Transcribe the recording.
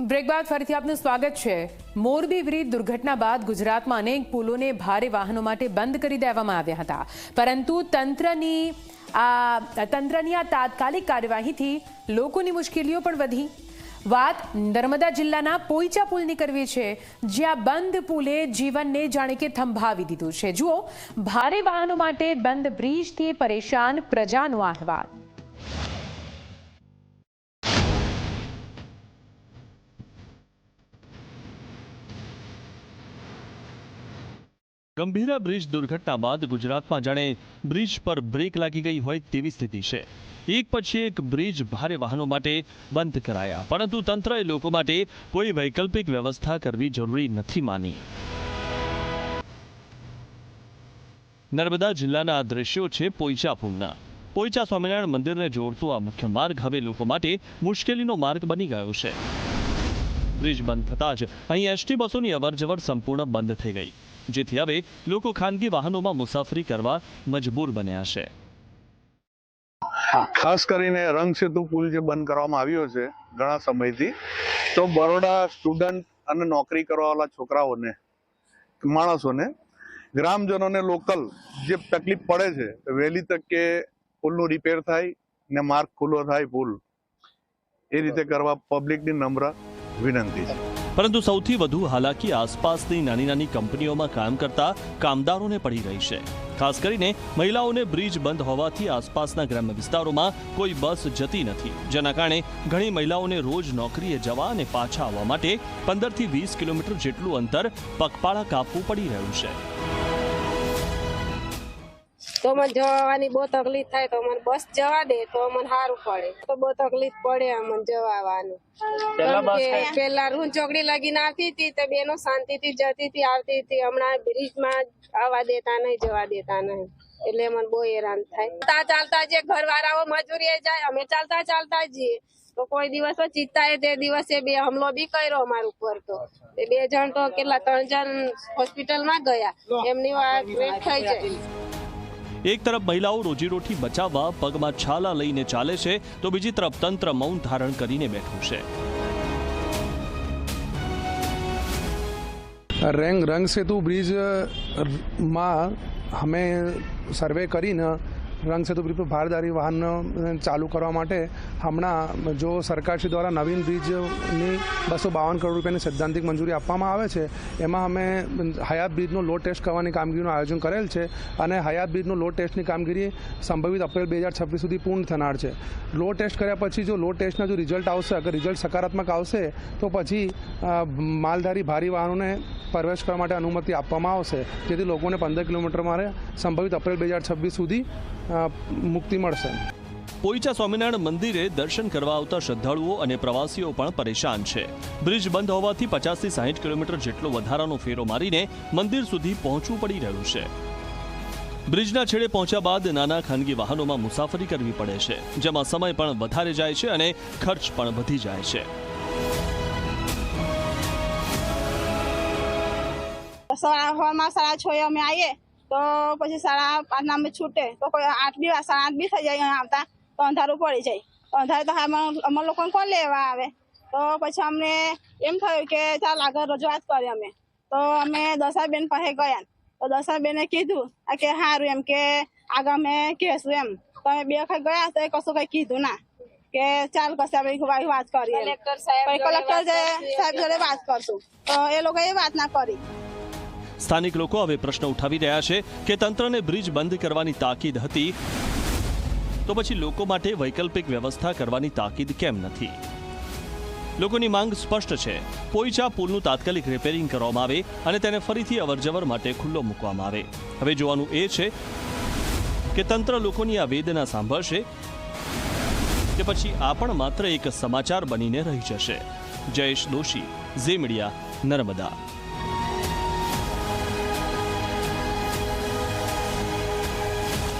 Break બાદ ફરીથી આપનું સ્વાગત છે. મોરબી બ્રિજ દુર્ઘટના બાદ ગુજરાતમાં અનેક પુલોને ભારે વાહનો માટે બંધ કરી દેવામાં આવ્યા હતા. પરંતુ તંત્રની આ તંત્રની આ તાત્કાલિક કાર્યવાહીથી લોકોની મુશ્કેલીઓ પણ વધી. વાત નર્મદા જિલ્લાના પોઈચા પુલની કરવી છે, જ્યાં બંધ પુલે જીવનને જાણે કે થંભાવી દીધું છે. જુઓ, ભારે વાહનો માટે બંધ બ્રિજથી પરેશાન પ્રજાનો અહેવાલ ગંભીરા બ્રિજ દુર્ઘટના બાદ ગુજરાતમાં જાણે બ્રિજ પર બ્રેક લાગી ગઈ હોય તેવી સ્થિતિ છે. એક પછી એક બ્રિજ ભારે વાહનો માટે બંધ કરાયા. પરંતુ તંત્રએ લોકો માટે કોઈ વૈકલ્પિક વ્યવસ્થા કરવી જરૂરી નથી માની. નર્મદા જિલ્લાના આ દ્રશ્યો છે પોઈચા પુલના પોઈચા સ્વામિનારાયણ મંદિરને જોડતો આ મુખ્ય માર્ગ હવે લોકો માટે મુશ્કેલીનો માર્ગ બની ગયો છે. બ્રિજ બંધ થતાં જ અહીં એસટી બસોની અવરજવર સંપૂર્ણ બંધ થઈ ગઈ. જેથી હવે લોકો ખાનગી વાહનોમાં મુસાફરી કરવા મજબૂર બન્યા છે. ખાસ કરીને રંગ સેતુ પુલ જે બંધ કરવામાં આવ્યો છે ઘણા સમયથી તો બરોડા સ્ટુડન્ટ અને નોકરી કરવાવાળા છોકરાઓને માણસોને ગ્રામજનોને લોકલ જે તકલીફ પડે છે વહેલી વહેલી તકે પુલનું રિપેર થાય ને માર્ગ ખુલ્લો થાય પુલ. એ રીતે કરવા પબ્લિકની નમ્ર વિનંતી છે. પરંતુ સૌથી વધુ હાલાકી આસપાસની નાની નાની કંપનીઓમાં કામ કરતા કામદારોને પડી રહી છે. ખાસ કરીને મહિલાઓને બ્રિજ બંધ હોવાથી આસપાસના ગ્રામ્ય વિસ્તારોમાં કોઈ બસ જતી નથી. જેના કારણે ઘણી મહિલાઓને રોજ નોકરીએ જવા અને પાછા આવવા માટે પંદરથી વીસ કિલોમીટર જેટલું અંતર પગપાળા કાપવું પડી રહ્યું છે. તો મને જવાની બહુ તકલીફ થાય તો મને બસ જવા દે તો મને સારું પડે. તો બહુ તકલીફ પડે મને જવાનું પેલા રૂ ચોકડી લગીને આવતી હતી તો બેનો શાંતિથી જતી હતી આવતી હતી. હમણાં બ્રિજમાં આવવા દેતા નહીં જવા દેતા નહીં. એટલે મને બહુ હેરાન થાય. ચાલતા ચાલતા જે ઘરવાળાઓ મજૂરીએ જાય અમે ચાલતા ચાલતા જઈએ. તો કોઈ દિવસ ચિત્તાએ તે દિવસે બે હમલો બી કર્યો અમારું ઉપર તો. બે જણ તો કેટલા ત્રણ જણ હોસ્પિટલમાં ગયા. એમની વાત થઈ જાય. એક તરફ મહિલાઓ રોજીરોટી બચાવવા પગમાં છાલા લઈને ચાલે છે, તો બીજી તરફ તંત્ર મૌન ધારણ કરીને બેઠું છે. રેંગ રંગ સેતુ બ્રિજમાં અમે સર્વે કરીને રંગ સેતુ બ્રિજ પર ભારદારી વાહન ચાલુ કરવા માટે હમણાં જો સરકારશ્રી દ્વારા નવીન બ્રિજની બસો બાવન કરોડ રૂપિયાની સૈદ્ધાંતિક મંજૂરી આપવામાં આવે છે, એમાં અમે હયાત બ્રિજનો લોડ ટેસ્ટ કરવાની કામગીરીનું આયોજન કરેલ છે અને હયાત બ્રિજનો લોડ ટેસ્ટની કામગીરી સંભવિત એપ્રિલ બે હજાર છવ્વીસ સુધી પૂર્ણ થનાર છે. લોડ ટેસ્ટ કર્યા પછી જો લોડ ટેસ્ટના જો રિઝલ્ટ આવશે, અગર રિઝલ્ટ સકારાત્મક આવશે, તો પછી માલધારી ભારી વાહનોને પ્રવેશ કરવા માટે અનુમતિ આપવામાં આવશે, જેથી લોકોને પંદર કિલોમીટર મારે સંભવિત એપ્રિલ બે હજાર છવ્વીસ સુધી મુક્તિ મળશે. પોઈચા સ્વામિનારાયણ મંદિરે દર્શન કરવા આવતા શ્રદ્ધાળુઓ અને પ્રવાસીઓ પણ પરેશાન છે. બ્રિજ બંધ હોવાથી પચાસથી સાહીઠ કિલોમીટર જેટલો વધારાનો ફેરો મારીને મંદિર સુધી પહોંચવું પડી રહ્યું છે. બ્રિજના છેડે પહોંચ્યા બાદ નાના ખાનગી વાહનોમાં મુસાફરી કરવી પડે છે, જેમાં સમય પણ વધારે જાય છે અને ખર્ચ પણ વધી જાય છે. સાડા સવારમાં સાડા છ અમે આવીએ તો પછી સાડા પાંચના અમે છૂટે. તો કોઈ આઠ બી સાડા આઠ બી થઈ જાય આવતા તો અંધારું પડી જાય. અંધારે તો અમારા લોકોને કોણ લેવા આવે? તો પછી અમને એમ થયું કે ચાલ આગળ રજૂઆત કરી અમે. તો અમે દશાબેન પાસે ગયા. તો દશાબેને કીધું કે સારું એમ કે આગળ અમે કહેશું એમ. તો અમે બે વખત ગયા તો એ કશું કંઈ કીધું ના. કે ચાલ કશે આપણે વાત કરીએ કલેક્ટર સાહેબ જોડે વાત કરશું. તો એ લોકો એ વાત ના કરી. સ્થાનિક લોકો હવે પ્રશ્ન ઉઠાવી રહ્યા છે કે તંત્રને બ્રિજ બંધ કરવાની તાકીદ હતી તો પછી લોકો માટે વૈકલ્પિક વ્યવસ્થા કરવાની તાકીદ કેમ નથી? લોકોની માંગ સ્પષ્ટ છે. પોઈચા પુલનું તાત્કાલિક રિપેરિંગ કરવામાં આવે અને તેને ફરીથી અવરજવર માટે ખુલ્લો મૂકવામાં આવે. હવે જોવાનું એ છે કે તંત્ર લોકોની આ વેદના સાંભળશે કે પછી આ પણ માત્ર એક સમાચાર બનીને રહી જશે. Jayesh Doshi, Zee media, Narmada.